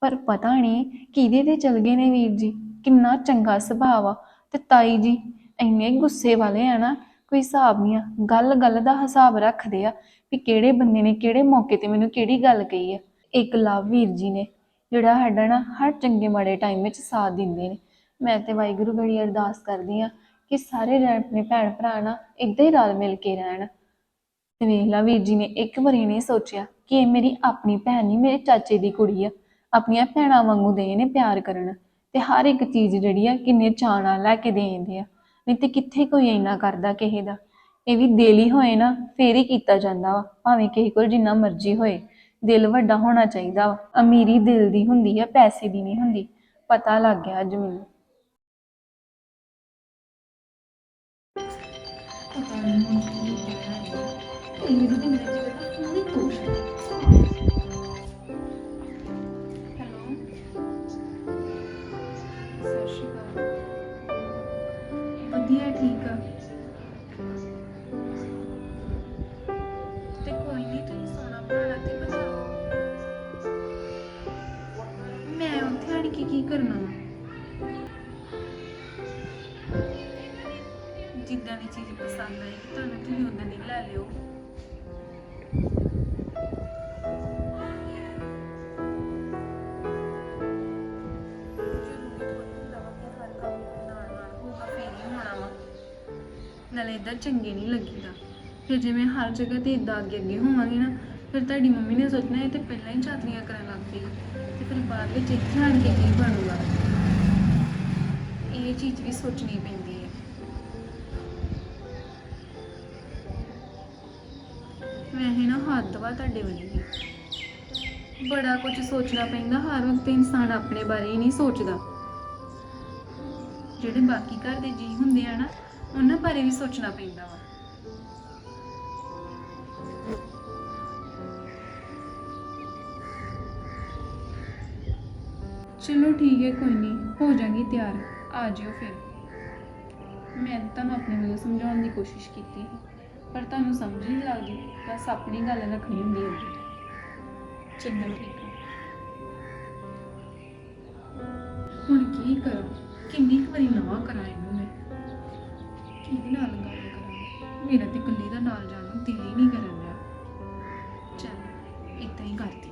ਪਰ ਪਤਾ ਨਹੀਂ ਕਿਹਦੇ ਤੇ ਚਲ ਗਏ ਨੇ ਵੀਰ ਜੀ। ਕਿੰਨਾ ਚੰਗਾ ਸੁਭਾਅ ਆ ਤੇ ਤਾਈ ਜੀ ਇੰਨੇ ਗੁੱਸੇ ਵਾਲੇ ਆ ਨਾ, ਕੋਈ ਹਿਸਾਬ ਨਹੀਂ ਆ ਗੱਲ ਗੱਲ ਦਾ ਹਿਸਾਬ ਰੱਖਦੇ ਆ ਵੀ ਕਿਹੜੇ ਬੰਦੇ ਨੇ ਕਿਹੜੇ ਮੌਕੇ ਤੇ ਮੈਨੂੰ ਕਿਹੜੀ ਗੱਲ ਕਹੀ ਆ। ਇੱਕ ਲਵ ਵੀਰ ਜੀ ਨੇ, ਜਿਹੜਾ ਸਾਡਾ ਨਾ ਹਰ ਚੰਗੇ ਮਾੜੇ ਟਾਈਮ ਵਿੱਚ ਸਾਥ ਦਿੰਦੇ ਨੇ। ਮੈਂ ਤੇ ਵਾਹਿਗੁਰੂ ਬੜੀ ਅਰਦਾਸ ਕਰਦੀ ਆ ਕਿ ਸਾਰੇ ਜਣੇ ਆਪਣੇ ਭੈਣ ਭਰਾ ਨਾ ਇਦਾਂ ਹੀ ਰਲ ਮਿਲ ਕੇ ਰਹਿਣ। ਤੇ ਵੇਖ ਲਾ ਵੀਰ ਜੀ ਨੇ ਇੱਕ ਵਾਰੀ ਨਹੀਂ ਸੋਚਿਆ ਕਿ ਇਹ ਮੇਰੀ ਆਪਣੀ ਭੈਣ ਨਹੀਂ ਮੇਰੇ ਚਾਚੇ ਦੀ ਕੁੜੀ ਆ। ਆਪਣੀਆਂ ਭੈਣਾਂ ਵਾਂਗੂ ਦੇ ਨੇ ਪਿਆਰ ਕਰਨ। ਤੇ ਹਰ ਇੱਕ ਚੀਜ਼ ਜਿਹੜੀ ਆ ਕਿੰਨੇ ਚਾਅ ਨਾਲ ਲੈ ਕੇ ਦੇ ਦਿੰਦੇ ਆ। ਨਹੀਂ ਤੇ ਕਿੱਥੇ ਕੋਈ ਇੰਨਾ ਕਰਦਾ ਕਿਸੇ ਦਾ? ਇਹ ਵੀ ਦਿਲ ਹੀ ਹੋਏ ਨਾ, ਫੇਰ ਹੀ ਕੀਤਾ ਜਾਂਦਾ ਵਾ, ਭਾਵੇਂ ਕਿਸੇ ਕੋਲ ਜਿੰਨਾ ਮਰਜ਼ੀ ਹੋਏ। ਦਿਲ ਵੱਡਾ ਹੋਣਾ ਚਾਹੀਦਾ ਵਾ, ਅਮੀਰੀ ਦਿਲ ਦੀ ਹੁੰਦੀ ਆ, ਪੈਸੇ ਦੀ ਨਹੀਂ ਹੁੰਦੀ। ਪਤਾ ਲੱਗ ਗਿਆ ਅੱਜ ਮੈਨੂੰ। ਪਤਾ ਨਹੀਂ ਹੁਣ ਕੀ ਕਹਿਣਾ ਹੈ ਇਹ ਵੀ ਤੇ ਮੇਰੇ ਕਰਨਾ ਜਿੱਦਾਂ ਦੀ ਚੀਜ਼ ਪਸੰਦ ਆਏਗੀ ਤੁਹਾਨੂੰ ਤੁਸੀਂ ਉਦਾਂ ਦੀ ਲੈ ਲਿਓ। ਨਾਲੇ ਇਦਾਂ ਚੰਗੇ ਨਹੀਂ ਲੱਗੀਦਾ। ਫਿਰ ਜਿਵੇਂ ਹਰ ਜਗ੍ਹਾ ਤੇ ਇਦਾਂ ਅੱਗੇ ਅੱਗੇ ਹੋਵਾਂਗੇ ਨਾ, ਫਿਰ ਤੁਹਾਡੀ ਮੰਮੀ ਨੇ ਸੋਚਣਾ ਇਹ ਤੇ ਪਹਿਲਾਂ ਹੀ ਚਾਤਰੀਆਂ ਕਰਨ ਲੱਗ ਪਈ। ਫਿਰ ਬਾਅਦ ਵਿੱਚ ਇੱਥੇ ਆਣ ਕੇ ਕੀ ਬਣੂਗਾ। ਇਹ ਚੀਜ਼ ਵੀ ਸੋਚਣੀ ਪੈਂਦੀ ਹੈ। ਵੈਸੇ ਨਾ ਹੱਦ ਵਾ ਤੁਹਾਡੇ ਵਾਲੀ ਵੀ। ਬੜਾ ਕੁਝ ਸੋਚਣਾ ਪੈਂਦਾ, ਹਰ ਵਕਤ ਇਨਸਾਨ ਆਪਣੇ ਬਾਰੇ ਹੀ ਨਹੀਂ ਸੋਚਦਾ। ਜਿਹੜੇ ਬਾਕੀ ਘਰ ਦੇ ਜੀ ਹੁੰਦੇ ਆ ਨਾ, ਉਹਨਾਂ ਬਾਰੇ ਵੀ ਸੋਚਣਾ ਪੈਂਦਾ ਵਾ। ਚਲੋ ਠੀਕ ਹੈ, ਕੋਈ ਨਹੀਂ। ਹੋ ਜਾਗੀ ਤਿਆਰ। ਆ ਜਿਓ ਫਿਰ। ਮੈਂ ਤਾਂ ਤੁਹਾਨੂੰ ਆਪਣੇ ਵੱਲੋਂ ਸਮਝਾਉਣ ਦੀ ਕੋਸ਼ਿਸ਼ ਕੀਤੀ ਪਰ ਤੁਹਾਨੂੰ ਸਮਝ ਨਹੀਂ ਲੱਗਦੀ, ਬਸ ਆਪਣੀ ਗੱਲ ਰੱਖਣੀ ਹੁੰਦੀ ਹੈ। ਚੰਗਾ, ਠੀਕ ਹੈ। ਹੁਣ ਕੀ ਕਰਾਂ? ਕਿੰਨੀ ਕੁ ਵਾਰੀ ਨਵਾਂ ਕਰਾਂ ਇਹਨੂੰ ਮੈਂ? ਕਿਹਦੇ ਨਾਲ ਗੱਲ ਕਰਾਂ? ਮੇਰਾ ਤੇ ਇਕੱਲੀ ਦਾ ਨਾਲ ਜਾਣ ਨੂੰ ਦਿਲ ਹੀ ਨਹੀਂ ਕਰਨ ਰਿਹਾ ਚੱਲ ਇਦਾਂ ਹੀ ਕਰਦੀ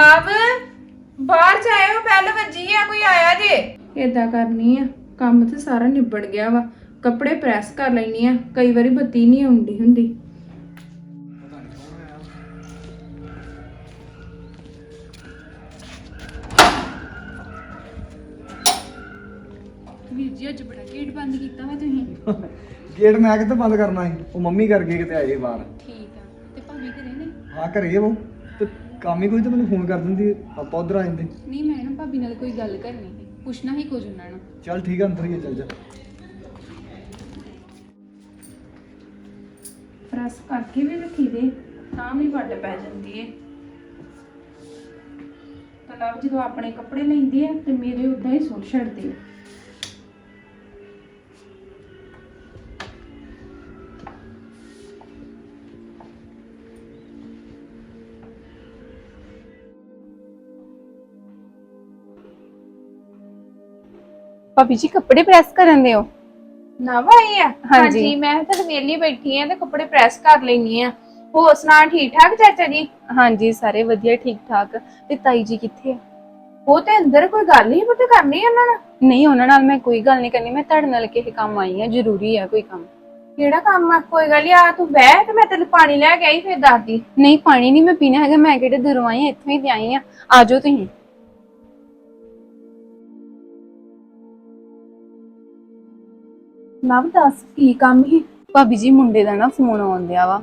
ਲਵ ਬਾਹਰ ਜਾਇਓ ਬੈਲ ਵੱਜੀ ਆ ਕੋਈ ਆਇਆ ਜੇ? ਏਦਾਂ ਕਰਨੀ ਆ ਕੰਮ ਤੇ ਸਾਰਾ ਨਿਬੜ ਗਿਆ ਵਾ ਕੱਪੜੇ ਪ੍ਰੈਸ ਕਰ ਲੈਣੀ ਆ ਕਈ ਵਾਰੀ ਬੱਤੀ ਨਹੀਂ ਆਉਂਦੀ ਹੁੰਦੀ। ਵੀਰ ਜੀ ਅੱਜ ਬੜਾ ਗੇਟ ਬੰਦ ਕੀਤਾ ਵਾ ਤੁਸੀਂ। ਗੇਟ ਮੈਂ ਕਿੱਥੇ ਬੰਦ ਕਰਨਾ ਸੀ? ਉਹ ਮੰਮੀ ਕਰਕੇ ਕਿਤੇ ਆਏ ਬਾਹਰ। ਠੀਕ ਆ ਤੇ ਭਾਵੇਂ ਘਰੇ ਨੇ? ਹਾਂ ਘਰੇ ਉਹ। ਕੰਮ ਹੀ ਕੋਈ ਤੇ ਮੈਨੂੰ ਫੋਨ ਕਰ ਦਿੰਦੀ ਆਪਾਂ ਉਧਰ ਆ ਜਾਂਦੇ। ਨਹੀਂ ਮੈਂ ਨਾ ਭਾਬੀ ਨਾਲ ਕੋਈ ਗੱਲ ਕਰਨੀ ਸੀ। ਪੁੱਛਣਾ ਹੀ ਕੁਝ ਉਹਨਾਂ ਨੂੰ। ਚੱਲ ਠੀਕ ਆ ਅੰਦਰ ਹੀ ਆ, ਚੱਲ ਜਾ। ਪ੍ਰੈਸ ਕਰਕੇ ਵੀ ਰੱਖੀ ਦੇ। ਤਾਂ ਵੀ ਵੱਡ ਪੈ ਜਾਂਦੀ ਏ। ਤਾਂ ਲਵ ਜਦੋਂ ਆਪਣੇ ਕੱਪੜੇ ਲੈਂਦੇ ਆ ਤੇ ਮੇਰੇ ਉਦਾਂ ਹੀ ਸੁੱਟ ਛੱਡਦੇ ਆ। ਭਾਬੀ ਜੀ ਕੱਪੜੇ ਪ੍ਰੈਸ ਕਰਨ ਦੇ ਹੋ ਨਾ ਭਾਈ ਆ। ਹਾਂਜੀ। ਹਾਂਜੀ ਮੈਂ ਤਾਂ ਵਿਹਲੀ ਬੈਠੀ ਆ ਤੇ ਕੱਪੜੇ ਪ੍ਰੈਸ ਕਰ ਲੈਣੀ ਆ। ਹੋਰ ਸੁਣਾ ਠੀਕ ਠਾਕ ਚਾਚਾ ਜੀ? ਹਾਂਜੀ ਸਾਰੇ ਵਧੀਆ ਠੀਕ ਠਾਕ ਤੇ ਤਾਈ ਜੀ ਕਿੱਥੇ ਆ? ਉਹ ਤੇ ਅੰਦਰ ਕੋਈ ਗੱਲ ਹੀ ਪਤਾ ਕਰਨੀ ਉਹਨਾਂ ਨਾਲ? ਨਹੀਂ ਉਹਨਾਂ ਨਾਲ ਮੈਂ ਕੋਈ ਗੱਲ ਨਹੀਂ ਕਰਨੀ ਮੈਂ ਤੁਹਾਡੇ ਨਾਲ ਕਿਸੇ ਕੰਮ ਆਈ ਆ ਜ਼ਰੂਰੀ ਆ ਕੋਈ ਕੰਮ। ਕਿਹੜਾ ਕੰਮ ਆ? ਕੋਈ ਗੱਲ ਨੀ ਆ ਤੂੰ ਬਹਿ ਤੇ ਮੈਂ ਤੈਨੂੰ ਪਾਣੀ ਲੈ ਕੇ ਆਈ ਫਿਰ ਦੱਸਦੀ। ਨਹੀਂ ਪਾਣੀ ਨਹੀਂ ਮੈਂ ਪੀਣਾ ਹੈਗਾ ਮੈਂ ਕਿਹੜੇ ਦੂਰੋਂ ਆਈ ਆ ਇੱਥੋਂ ਹੀ ਤੇ ਆਈ ਆ। ਆਜੋ ਤੁਸੀਂ। ਨਵ ਦੱਸ ਕੀ ਕੰਮ ਹੀ ਭਾਬੀ ਜੀ ਮੁੰਡੇ ਦਾ ਨਾ ਫੋਨ ਆਉਂਦਿਆ ਵਾ।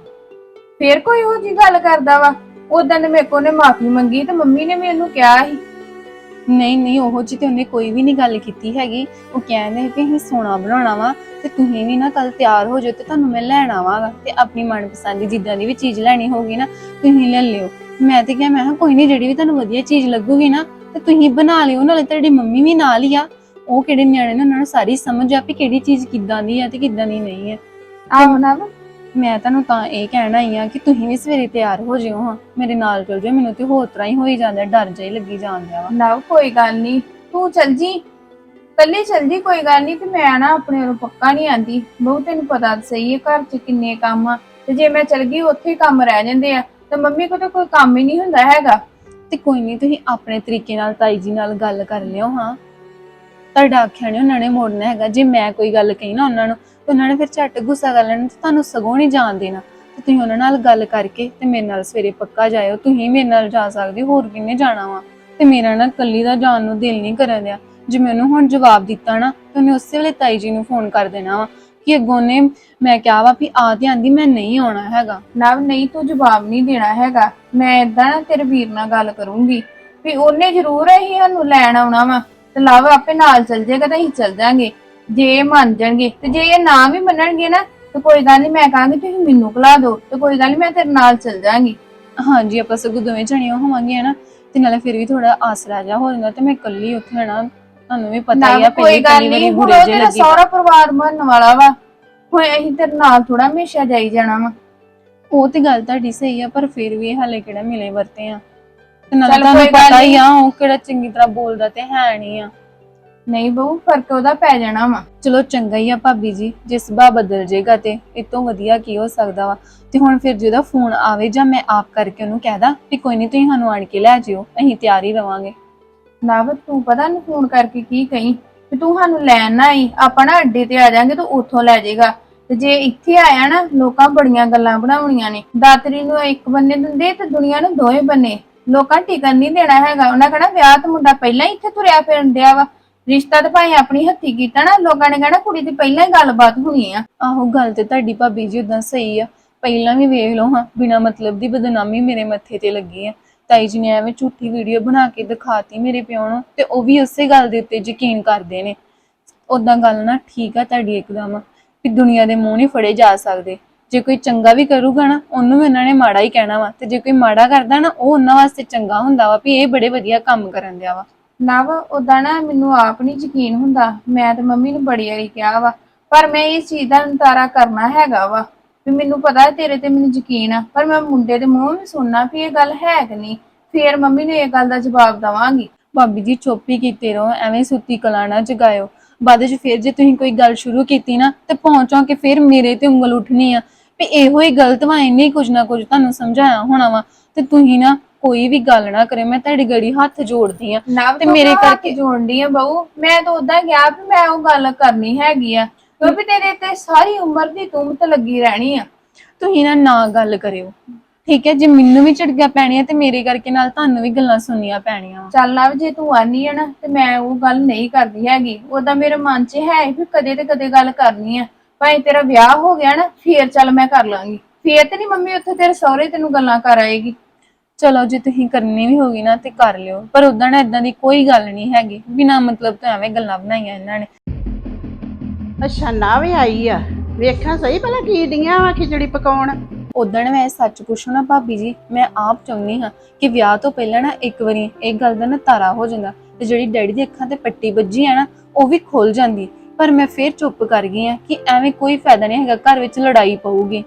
ਫੇਰ ਕੋਈ ਉਹ ਜੀ ਗੱਲ ਕਰਦਾ ਵਾ? ਉਦੋਂ ਨੇ ਮੇਰੇ ਕੋਲ ਨੇ ਮਾਫੀ ਮੰਗੀ ਤੇ ਮੰਮੀ ਨੇ ਮੈਨੂੰ ਕਿਹਾ ਸੀ। ਨਹੀਂ ਨਹੀਂ, ਉਹ ਜੀ ਤੇ ਉਹਨੇ ਕੋਈ ਵੀ ਨਹੀਂ ਗੱਲ ਕੀਤੀ ਹੈਗੀ। ਉਹ ਕਹਿੰਦੇ ਕਿ ਅਸੀਂ ਸੋਨਾ ਬਣਾਉਣਾ ਵਾ ਤੇ ਤੁਸੀਂ ਵੀ ਨਾ ਕੱਲ ਤਿਆਰ ਹੋ ਜਾਓ ਤੇ ਤੁਹਾਨੂੰ ਮੈਂ ਲੈਣ ਆਵਾਂਗਾ ਤੇ ਆਪਣੀ ਮਨਪਸੰਦ ਦੀ ਜਿੱਦਾਂ ਦੀ ਵੀ ਚੀਜ਼ ਲੈਣੀ ਹੋਗੀ ਨਾ, ਤੁਸੀਂ ਲੈ ਲਿਓ। ਮੈਂ ਤੇ ਕਿਹਾ, ਮੈਂ ਕਿਹਾ, ਕੋਈ ਨਹੀਂ ਜਿਹੜੀ ਵੀ ਤੁਹਾਨੂੰ ਵਧੀਆ ਚੀਜ਼ ਲੱਗੂਗੀ ਨਾ ਤੇ ਤੁਸੀਂ ਬਣਾ ਲਿਓ, ਨਾਲੇ ਤੁਹਾਡੀ ਮੰਮੀ ਵੀ ਨਾਲ ਹੀ ਆ। ਉਹ ਕਿਹੜੇ ਨਿਆਣੇ ਨੇ ਉਹਨਾਂ ਨੂੰ ਸਾਰੀ ਸਮਝ ਆ ਵੀ ਕਿਹੜੀ ਚੀਜ਼ ਕਿੱਦਾਂ ਦੀ ਆ ਤੇ ਕਿੱਦਾਂ ਦੀ ਨਹੀਂ ਆ। ਆਹੋ ਨਵ ਮੈਂ ਤੁਹਾਨੂੰ ਤਾਂ ਇਹ ਕਹਿਣਾ ਹੀ ਆ ਕਿ ਤੁਸੀਂ ਵੀ ਸਵੇਰੇ ਤਿਆਰ ਹੋ ਜਿਓ ਹਾਂ ਮੇਰੇ ਨਾਲ ਚਲ ਜਿਓ ਮੈਨੂੰ ਤੇ ਹੋਰ ਤਰ੍ਹਾਂ ਹੀ ਹੋਈ ਜਾਂਦਾ ਡਰ ਹੀ ਲੱਗੀ ਜਾਂਦਾ ਵਾ। ਨਵ ਕੋਈ ਗੱਲ ਨਹੀਂ ਤੂੰ ਚੱਲ ਜੀ। ਕੱਲੀ ਚੱਲ ਜੀ ਕੋਈ ਗੱਲ ਨਹੀਂ ਤੇ ਮੈਂ ਨਾ ਆਪਣੇ ਨੂੰ ਪੱਕਾ ਨਹੀਂ ਆਂਦੀ। ਬਹੁਤ ਤੈਨੂੰ ਪਤਾ ਤਾਂ ਸਹੀ ਹੈ ਘਰ 'ਚ ਕਿੰਨੇ ਕੰਮ ਆ। ਤੇ ਜੇ ਮੈਂ ਚੱਲ ਗਈ ਉੱਥੇ ਹੀ ਕੰਮ ਰਹਿ ਜਾਂਦੇ ਆ। ਤੇ ਮੰਮੀ ਕੋਲ ਤਾਂ ਕੋਈ ਕੰਮ ਹੀ ਨਹੀਂ ਹੁੰਦਾ ਹੈਗਾ। ਤੇ ਕੋਈ ਨਹੀਂ ਤੁਸੀਂ ਆਪਣੇ ਤਰੀਕੇ ਨਾਲ ਤਾਈ ਜੀ ਨਾਲ ਗੱਲ ਕਰ ਲਿਓ ਹਾਂ। ਤੁਹਾਡਾ ਆਖਿਆ ਨਹੀਂ ਉਹਨਾਂ ਨੇ ਮੋੜਨਾ ਹੈਗਾ। ਜੇ ਮੈਂ ਕੋਈ ਗੱਲ ਕਹੀ ਨਾ ਉਹਨਾਂ ਨੂੰ ਤੇ ਉਹਨਾਂ ਨੇ ਫਿਰ ਝੱਟ ਗੁੱਸਾ ਕਰ ਲੈਣਾ ਤੇ ਤੁਹਾਨੂੰ ਸਗੋਂ ਨਹੀਂ ਜਾਣ ਦੇਣਾ। ਤੇ ਤੁਸੀਂ ਉਹਨਾਂ ਨਾਲ ਗੱਲ ਕਰਕੇ ਤੇ ਮੇਰੇ ਨਾਲ ਸਵੇਰੇ ਪੱਕਾ ਜਾਇਓ। ਤੁਸੀਂ ਮੇਰੇ ਨਾਲ ਜਾ ਸਕਦੇ ਹੋ, ਹੋਰ ਕਿੰਨੇ ਜਾਣਾ ਵਾ? ਤੇ ਮੇਰਾ ਨਾ ਕੱਲੀ ਦਾ ਜਾਣ ਨੂੰ ਦਿਲ ਨਹੀਂ ਕਰਨ ਦਿਆ। ਜੇ ਮੈਨੂੰ ਹੁਣ ਜਵਾਬ ਦਿੱਤਾ ਨਾ ਤੇ ਉਹਨੇ ਉਸੇ ਵੇਲੇ ਤਾਈ ਜੀ ਨੂੰ ਫੋਨ ਕਰ ਦੇਣਾ ਵਾ ਕਿ ਅੱਗੋਂ ਨੇ ਮੈਂ ਕਿਹਾ ਵਾ ਵੀ ਆ ਤੇ ਆਂਦੀ ਮੈਂ ਨਹੀਂ ਆਉਣਾ ਹੈਗਾ। ਨਵ ਨਹੀਂ ਤੂੰ ਜਵਾਬ ਨਹੀਂ ਦੇਣਾ ਹੈਗਾ। ਮੈਂ ਇਦਾਂ ਨਾ ਤੇਰੇ ਵੀਰ ਨਾਲ ਗੱਲ ਕਰੂੰਗੀ ਵੀ ਉਹਨੇ ਜ਼ਰੂਰ ਹੀ ਸਾਨੂੰ ਲੈਣ ਆਉਣਾ ਵਾ। ਤੇ ਲਵ ਆਪੇ ਨਾਲ ਚੱਲ ਜਾਏਗਾ ਤਾਂ ਅਸੀਂ ਚੱਲ ਜਾਾਂਗੇ। ਜੇ ਇਹ ਮੰਨ ਜਾਣਗੇ ਤੇ ਜੇ ਇਹ ਨਾ ਵੀ ਮੰਨਣਗੇ ਨਾ ਤੇ ਕੋਈ ਗੱਲ ਨਹੀਂ ਮੈਂ ਕਹਾਂਗੀ ਤੁਸੀਂ ਮੈਨੂੰ ਖਲਾ ਦਿਓ ਤੇ ਕੋਈ ਗੱਲ ਨਹੀਂ ਮੈਂ ਤੇਰੇ ਨਾਲ ਚੱਲ ਜਾਾਂਗੀ। ਹਾਂਜੀ ਆਪਾਂ ਸਗੋਂ ਦੋਵੇਂ ਜਣੀਆਂ ਹੋਵਾਂਗੇ ਨਾ ਤੇ ਨਾਲੇ ਫਿਰ ਵੀ ਥੋੜਾ ਆਸਰਾ ਜਾ ਹੋ ਜਾਂਦਾ ਤੇ ਮੈਂ ਇਕੱਲੀ ਉੱਥੇ ਹਨਾ ਤੁਹਾਨੂੰ ਵੀ ਪਤਾ ਹੀ ਆ ਨਾ ਕੋਈ ਗੱਲ ਨਹੀਂ ਹੁਣ ਉਹ ਤੇਰਾ ਲੱਗੀ ਸਹੁਰਾ ਪਰਿਵਾਰ ਬਣਨ ਵਾਲਾ ਵਾ ਹੁਣ ਅਸੀਂ ਤੇਰੇ ਨਾਲ ਥੋੜਾ ਹਮੇਸ਼ਾ ਜਾਈ ਜਾਣਾ ਵਾ। ਉਹ ਤੇ ਗੱਲ ਤੁਹਾਡੀ ਸਹੀ ਆ ਪਰ ਫਿਰ ਵੀ ਇਹ ਹਾਲੇ ਕਿਹੜਾ ਮਿਲੇ ਵਰਤੇ ਆ। ਤੇ ਨਾਲੇ ਚੱਲ ਤੁਹਾਨੂੰ ਕੋਈ ਗੱਲ ਪਤਾ ਹੀ ਨੀ। ਆ ਉਹ ਕਿਹੜਾ ਚੰਗੀ ਤਰ੍ਹਾਂ ਬੋਲਦਾ ਤੇ ਹੈ ਨਹੀਂ ਆ। ਨਹੀਂ ਬਹੂ ਫ਼ਰਕ ਉਹਦਾ ਪੈ ਜਾਣਾ ਵਾ। ਚਲੋ ਚੰਗਾ ਹੀ ਆ ਭਾਬੀ ਜੀ ਜੇ ਸੁਭਾਅ ਬਦਲ ਜੇਗਾ ਤੇ ਇਹ ਤੋਂ ਵਧੀਆ ਕੀ ਹੋ ਸਕਦਾ ਵਾ। ਤੇ ਹੁਣ ਫਿਰ ਜਿਹਦਾ ਫੋਨ ਆਵੇ ਜਾਂ ਮੈਂ ਆਪ ਕਰਕੇ ਉਹਨੂੰ ਕਹਿਦਾ ਵੀ ਕੋਈ ਨਹੀਂ ਤੁਸੀਂ ਸਾਨੂੰ ਆਣ ਕੇ ਲੈ ਜਿਓ ਅਸੀਂ ਤਿਆਰ ਹੀ ਰਵਾਂਗੇ। ਨਵ ਤੂੰ ਪਤਾ ਨੂੰ ਫੋਨ ਕਰਕੇ ਕੀ ਕਹੀਂ। ਵੀ ਤੂੰ ਸਾਨੂੰ ਲੈਣ ਨਾ ਆਈ ਆਪਾਂ ਨਾ ਅੱਡੇ ਤੇ ਆ ਜਾਾਂਗੇ ਤੂੰ ਉੱਥੋਂ ਲੈ ਜਾਏਗਾ ਤੇ ਜੇ ਇੱਥੇ ਆਇਆ ਨਾ ਲੋਕਾਂ ਬੜੀਆਂ ਗੱਲਾਂ ਬਣਾਉਣੀਆਂ ਨੇ। ਦਾਤਰੀ ਨੂੰ ਇੱਕ ਬੰਨੇ ਦਿੰਦੇ ਤੇ ਦੁਨੀਆ ਨੂੰ ਦੋਵੇਂ ਬੰਨੇ। ਲੋਕਾਂ ਟਿਕਣ ਨਹੀਂ ਦੇਣਾ ਹੈਗਾ। ਉਹਨਾਂ ਕਹਣਾ ਵਿਆਹ ਤੇ ਮੁੰਡਾ ਪਹਿਲਾਂ ਹੀ ਇੱਥੇ ਤੁਰਿਆ ਫਿਰਨ ਡਿਆ ਵਾ। ਰਿਸ਼ਤਾ ਤੇ ਭਾਵੇਂ ਆਪਣੀ ਹੱਥੀ ਕੀਤਾ ਨਾ, ਲੋਕਾਂ ਨੇ ਕਹਿਣਾ ਕੁੜੀ ਦੀ ਪਹਿਲਾਂ ਹੀ ਗੱਲਬਾਤ ਹੋਣੀ ਆ। ਆਹੋ, ਗੱਲ ਤੇ ਤੁਹਾਡੀ ਭਾਬੀ ਜੀ ਉਦਾਂ ਸਹੀ ਆ। ਪਹਿਲਾਂ ਵੀ ਵੇਖ ਲਓ ਹਾਂ, ਬਿਨਾ ਮਤਲਬ ਦੀ ਬਦਨਾਮੀ ਮੇਰੇ ਮੱਥੇ ਤੇ ਲੱਗੀ ਆ। ਤਾਈ ਜੀ ਨੇ ਐਵੇਂ ਝੂਠੀ ਵੀਡੀਓ ਬਣਾ ਕੇ ਦਿਖਾਤੀ ਮੇਰੇ ਪਿਓ ਨੂੰ, ਤੇ ਉਹ ਵੀ ਉਸੇ ਗੱਲ ਦੇ ਉੱਤੇ ਯਕੀਨ ਕਰਦੇ ਨੇ। ਉਦਾਂ ਗੱਲ ਨਾ ਠੀਕ ਆ ਤੁਹਾਡੀ ਇੱਕਦਮ, ਵੀ ਦੁਨੀਆ ਦੇ ਮੂੰਹ ਨਹੀਂ ਫੜੇ ਜਾ ਸਕਦੇ। ਜੇ ਕੋਈ ਚੰਗਾ ਵੀ ਕਰੂਗਾ ਨਾ ਉਹਨੂੰ ਵੀ ਉਹਨਾਂ ਨੇ ਮਾੜਾ ਹੀ ਕਹਿਣਾ ਵਾ। ਤੇ ਜੇ ਕੋਈ ਮਾੜਾ ਕਰਦਾ ਨਾ ਉਹ ਉਹਨਾਂ ਵਾਸਤੇ ਚੰਗਾ ਹੁੰਦਾ ਵਾ ਵੀ ਇਹ ਬੜੇ ਵਧੀਆ ਕੰਮ ਕਰਨ ਦਿਆ ਵਾ। ਨਵ ਉਦਾਂ ਨਾ ਮੈਨੂੰ ਆਪ ਨਹੀਂ ਯਕੀਨ ਹੁੰਦਾ। ਮੈਂ ਤੇ ਮੰਮੀ ਨੂੰ ਬੜੀ ਵਾਰੀ ਕਿਹਾ ਵਾ ਪਰ ਮੈਂ ਇਸ ਚੀਜ਼ ਦਾ ਨਿਤਾਰਾ ਕਰਨਾ ਹੈਗਾ ਵਾ। ਵੀ ਮੈਨੂੰ ਪਤਾ ਹੈ ਤੇਰੇ ਤੇ ਮੈਨੂੰ ਯਕੀਨ ਆ ਪਰ ਮੈਂ ਮੁੰਡੇ ਦੇ ਮੂੰਹੋਂ ਵੀ ਸੁਣਨਾ ਵੀ ਇਹ ਗੱਲ ਹੈ ਕਿ ਨਹੀਂ। ਫੇਰ ਮੰਮੀ ਨੂੰ ਇਹ ਗੱਲ ਦਾ ਜਵਾਬ ਦਵਾਂਗੀ। ਭਾਬੀ ਜੀ ਚੁੱਪ ਹੀ ਕੀਤੇ ਰਹੋ ਐਵੇਂ ਸੁੱਤੀ ਕਲਾ ਨਾ ਜਗਾਇਓ। ਬਾਅਦ ਵਿੱਚ ਫਿਰ ਜੇ ਤੁਸੀਂ ਕੋਈ ਗੱਲ ਸ਼ੁਰੂ ਕੀਤੀ ਨਾ ਤੇ ਪਹੁੰਚੋ ਕਿ ਫਿਰ ਮੇਰੇ ਤੇ ਉਂਗਲ ਉੱਠਣੀ ਆ। ਵੀ ਇਹੋ ਹੀ ਗਲਤ ਵਾ ਇਹਨੇ ਕੁਝ ਨਾ ਕੁਝ ਤੁਹਾਨੂੰ ਸਮਝਾਇਆ ਹੋਣਾ ਵਾ। ਤੇ ਤੁਸੀਂ ਨਾ ਕੋਈ ਵੀ ਗੱਲ ਨਾ ਕਰੇ ਮੈਂ ਤੁਹਾਡੀ ਗੜੀ ਹੱਥ ਜੋੜਦੀ ਆ। ਤੇ ਤੂੰ ਮੇਰੇ ਕਰਕੇ- ਜੋੜਦੀ ਆ ਬਹੂ। ਮੈਂ ਤਾਂ ਉਦਾਂ ਗਿਆ ਵੀ ਮੈਂ ਉਹ ਗੱਲ ਕਰਨੀ ਹੈਗੀ ਆ ਕਿਉਂਕਿ ਤੇਰੇ ਤੇ ਸਾਰੀ ਉਮਰ ਦੀ ਤੁਮਤ ਲੱਗੀ ਰਹਿਣੀ ਆ। ਤੁਸੀਂ ਨਾ ਨਾ ਗੱਲ ਕਰਿਓ। ਠੀਕ ਹੈ ਜੇ ਮੈਨੂੰ ਵੀ ਝਟਕਾ ਪੈਣੀਆਂ ਤੇ ਮੇਰੇ ਕਰਕੇ ਨਾਲ ਤੁਹਾਨੂੰ ਵੀ ਗੱਲਾਂ ਸੁਣਨੀਆਂ ਪੈਣੀਆਂ ਚੱਲ ਨਵ ਜੇ ਤੂੰ ਆਨੀ ਆ ਨਾ ਤੇ ਮੈਂ ਉਹ ਗੱਲ ਨਹੀਂ ਕਰਦੀ ਹੈਗੀ। ਉਦਾਂ ਮੇਰੇ ਮਨ 'ਚ ਹੈ ਵੀ ਕਦੇ ਤੇ ਕਦੇ ਗੱਲ ਕਰਨੀ ਆ। ਭਾਵੇਂ ਤੇਰਾ ਵਿਆਹ ਹੋ ਗਿਆ ਨਾ ਫੇਰ ਚੱਲ ਮੈਂ ਕਰ ਲਾਂਗੀ। ਫੇਰ ਤੇ ਨਹੀਂ ਮੰਮੀ ਉੱਥੇ ਤੇਰੇ ਸਹੁਰੇ ਤੈਨੂੰ ਗੱਲਾਂ ਕਰ ਆਏਗੀ। ਚਲੋ ਜੇ ਤੁਸੀਂ ਕਰਨੀ ਵੀ ਹੋਗੀ ਨਾ ਤੇ ਕਰ ਲਿਓ ਪਰ ਉਦਾਂ ਨਾ ਇਦਾਂ ਦੀ ਕੋਈ ਗੱਲ ਨਹੀਂ ਹੈਗੀ ਬਿਨਾ ਮਤਲਬ ਤੋਂ ਐਵੇਂ ਗੱਲਾਂ ਬਣਾਈਆਂ ਇਹਨਾਂ ਨੇ। ਅੱਛਾ ਨਾ ਵੀ ਆਈ ਆ। ਵੇਖਾਂ ਸਹੀ ਭਲਾ ਕੀ ਡੀਆਂ ਵਾ ਖਿਚੜੀ ਪਕਾਉਣ। ਉਦਣ ਮੈਂ ਸੱਚ ਪੁੱਛੋ ਨਾ ਭਾਬੀ ਜੀ ਮੈਂ ਆਪ ਚਾਹੁੰਦੀ ਹਾਂ ਕਿ ਵਿਆਹ ਤੋਂ ਪਹਿਲਾਂ ਨਾ ਇੱਕ ਵਾਰੀ ਇਹ ਗੱਲ ਦਾ ਨਾ ਤਾਰਾ ਹੋ ਜਾਂਦਾ ਤੇ ਜਿਹੜੀ ਡੈਡੀ ਦੀ ਅੱਖਾਂ ਤੇ ਪੱਟੀ ਵੱਜੀ ਆ ਨਾ ਉਹ ਵੀ ਖੁੱਲ ਜਾਂਦੀ। ਪਰ ਮੈਂ ਫੇਰ ਚੁੱਪ ਕਰ ਗਈ ਆ ਕਿ ਐਵੇਂ ਕੋਈ ਫਾਇਦਾ ਨਹੀਂ ਹੈਗਾ, ਘਰ ਵਿੱਚ ਲੜਾਈ ਪਊਗੀ।